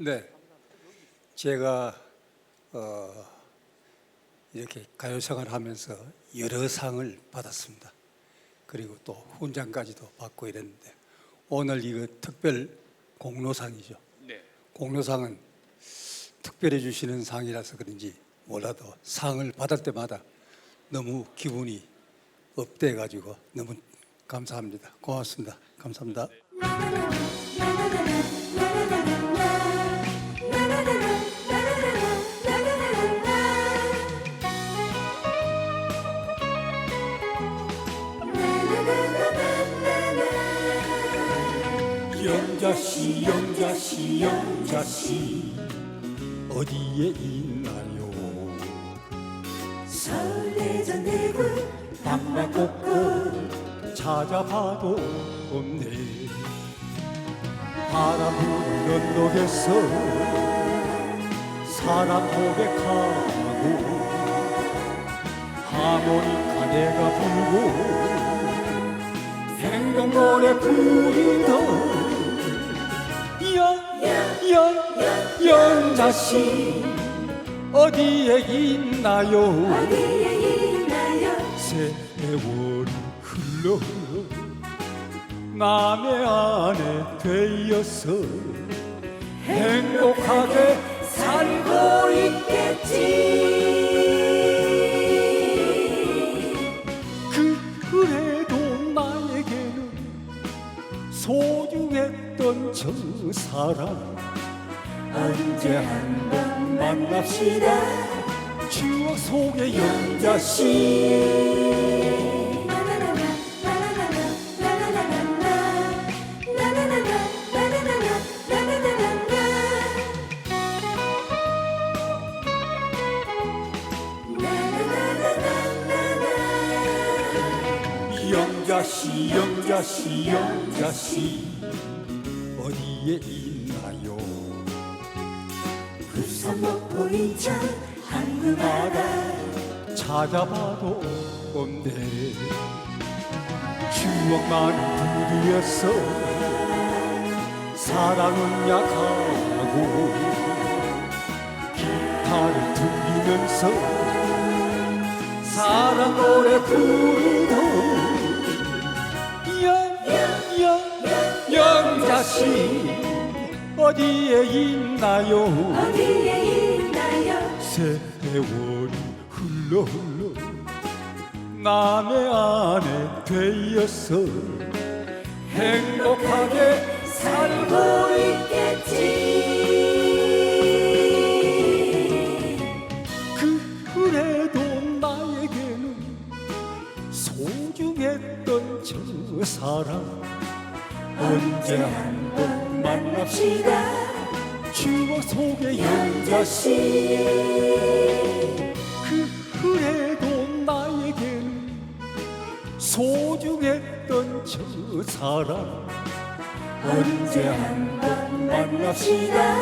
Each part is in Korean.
네, 제가 어, 이렇게 가요 생활 하면서 여러 상을 받았습니다. 그리고 또 훈장까지도 받고 이랬는데 오늘 이거 특별 공로상이죠. 네. 공로상은 특별히 주시는 상이라서 그런지 몰라도 상을 받을 때마다 너무 기분이 업돼 가지고 너무 감사합니다. 고맙습니다. 감사합니다. 영자씨 영자씨 영자씨 어디에 있나요? 설레던 내굴 밤만 꽂고 찾아봐도 없네. 바람 부는 언덕에서 사랑 고백하고 하모니카 내가 불고 행동 노래 부르던 영영 영자씨 어디에 있나요 어디에 있나요 세월이 흘러 남의 안에 되어서 행복하게 살고 있겠지 그 그래도 나에게는 소중했던 저 사람 언제 한 번 만납시다. 추억 속의 영자씨. 영자씨 영자씨 영자씨 어디에 있나요? 부산 목포 인천 항구마다. 찾아봐도 없네 추억 많은 부두에서 사랑은 약하고 기타를 들리면서 사랑 노래 부르 영자씨 어디에 있나요? 어디에 있나요? 세월이 흘러 흘러 남의 안에 되어서 행복하게 살고 있겠지. 그 그래도 나에게는 소중했던 저 사람 언제 한 번 만납시다 추억 속의 영자씨 그 그래도 나에게는 소중했던 저 사람 언제 한 번 만납시다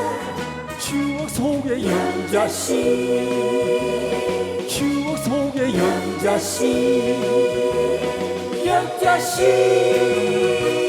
추억 속의 영자씨 추억 속의 영자씨 영자씨